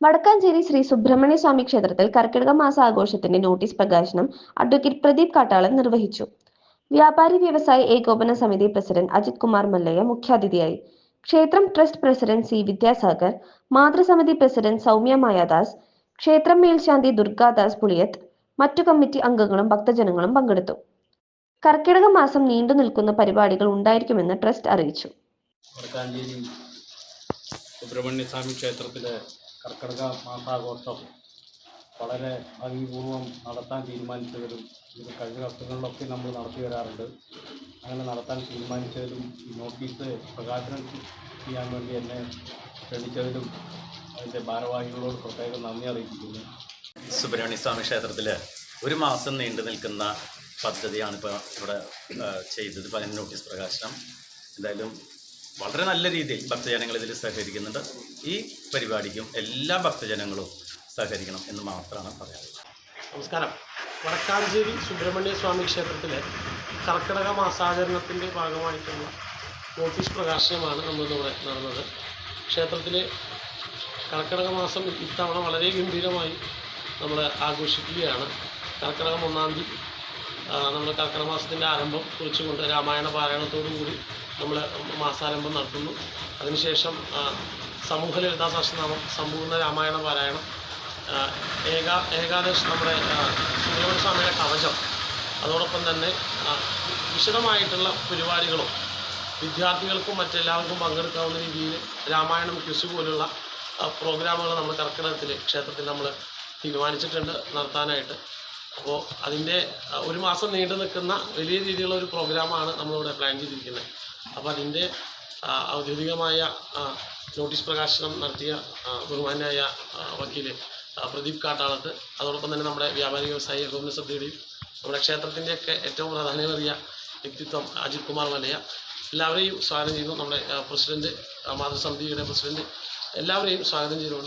വടക്കാഞ്ചേരി ശ്രീ സുബ്രഹ്മണ്യ സ്വാമി ക്ഷേത്രത്തിൽ കർക്കിടക മാസ ആഘോഷത്തിന്റെ നോട്ടീസ് പ്രകാശനം അഡ്വക്കേറ്റ് പ്രദീപ് കാട്ടാളൻ നിർവഹിച്ചു. വ്യാപാരി വ്യവസായി ഏകോപന സമിതി പ്രസിഡന്റ് അജിത് കുമാർ മല്ലയ്യ മുഖ്യാതിഥിയായി. ക്ഷേത്രം ട്രസ്റ്റ് പ്രസിഡന്റ് സി വിദ്യാസാഗർ മാതൃസമിതി പ്രസിഡന്റ് സൗമ്യ മായാദാസ് ക്ഷേത്രം മേൽശാന്തി ദുർഗാദാസ് പുളിയത്ത് മറ്റു കമ്മിറ്റി അംഗങ്ങളും ഭക്തജനങ്ങളും പങ്കെടുത്തു. കർക്കിടക മാസം നീണ്ടു നിൽക്കുന്ന പരിപാടികൾ ഉണ്ടായിരിക്കുമെന്ന് ട്രസ്റ്റ് അറിയിച്ചു. സുബ്രഹ്മണ്യ സ്വാമി ക്ഷേത്രത്തിലെ കർക്കിടക മാസാഘോഷം വളരെ ഭംഗിപൂർവം നടത്താൻ തീരുമാനിച്ചവരും ഇത് കഴിഞ്ഞ വർഷങ്ങളിലൊക്കെ നമ്മൾ നടത്തി വരാറുണ്ട്. അങ്ങനെ നടത്താൻ തീരുമാനിച്ചതിലും ഈ നോട്ടീസ് പ്രകാശനം ചെയ്യാൻ വേണ്ടി എന്നെ ക്ഷണിച്ചതിലും അതിന്റെ ഭാരവാഹികളോട് പ്രത്യേകം നന്ദി അറിയിക്കുന്നു സുബ്രഹ്മണ്യ സ്വാമി ക്ഷേത്രത്തിൽ ഒരു മാസം നീണ്ടു നിൽക്കുന്ന പദ്ധതിയാണ് ഇപ്പോൾ ഇവിടെ ചെയ്തത്. പതിനഞ്ച് നോട്ടീസ് പ്രകാശനം. എന്തായാലും വളരെ നല്ല രീതിയിൽ ഭക്തജനങ്ങൾ ഇതിൽ സഹകരിക്കുന്നുണ്ട്. ഈ പരിപാടിക്കും എല്ലാ ഭക്തജനങ്ങളും സഹകരിക്കണം എന്ന് മാത്രമാണ് പറയാനുള്ളത്. നമസ്കാരം. വടക്കാഞ്ചേരി സുബ്രഹ്മണ്യ സ്വാമി ക്ഷേത്രത്തിലെ കർക്കിടക മാസാചരണത്തിന്റെ ഭാഗമായിട്ടുള്ള നോട്ടീസ് പ്രകാശനമാണ് നമ്മളിവിടെ നടന്നത്. ക്ഷേത്രത്തിലെ കർക്കിടക മാസം ഇത്തവണ വളരെ ഗംഭീരമായി നമ്മൾ ആഘോഷിക്കുകയാണ്. കർക്കിടകം ഒന്നാം തീയതി നമ്മൾ കർക്കിടമാസത്തിന്റെ ആരംഭം കുറിച്ചുകൊണ്ട് രാമായണ പാരായണത്തോടു കൂടി നമ്മൾ മാസാരംഭം നടത്തുന്നു. അതിനുശേഷം സമൂഹ ലളിതാ സഹസ്രനാമം സമ്പൂർണ രാമായണ പാരായണം. ഏക ഏകാ ഏകാദശി നമ്മുടെ സുബ്രഹ്മണ്യ സ്വാമിയുടെ കവചം. അതോടൊപ്പം തന്നെ വിശദമായിട്ടുള്ള പരിപാടികളും വിദ്യാർത്ഥികൾക്കും മറ്റെല്ലാവർക്കും പങ്കെടുക്കാവുന്ന രീതിയിൽ രാമായണം ക്വിസ് പോലുള്ള പ്രോഗ്രാമുകൾ നമ്മൾ കർക്കിടകത്തിൽ ക്ഷേത്രത്തിൽ നമ്മൾ തീരുമാനിച്ചിട്ടുണ്ട് നടത്താനായിട്ട്. അപ്പോൾ അതിന്റെ ഒരു മാസം നീണ്ടു നിൽക്കുന്ന വലിയ രീതിയിലുള്ള ഒരു പ്രോഗ്രാമാണ് നമ്മളിവിടെ പ്ലാൻ ചെയ്തിരിക്കുന്നത്. അപ്പോൾ അതിന്റെ ഔദ്യോഗികമായ നോട്ടീസ് പ്രകാശനം നടത്തിയ ബഹുമാനായ വക്കീൽ പ്രദീപ് കാട്ടാളത്ത്. അതോടൊപ്പം തന്നെ നമ്മുടെ വ്യാപാരി വ്യവസായി ഏകോപന സദ്യയുടെയും നമ്മുടെ ക്ഷേത്രത്തിന്റെയൊക്കെ ഏറ്റവും പ്രാധാന്യമേറിയ വ്യക്തിത്വം അജിത് കുമാർ മല്ലയ എല്ലാവരെയും സ്വാഗതം ചെയ്യുന്നു നമ്മുടെ പ്രസിഡന്റ് മാതൃസമിതിയുടെ പ്രസിഡന്റ്. എല്ലാവരെയും സ്വാഗതം ചെയ്തുകൊണ്ട്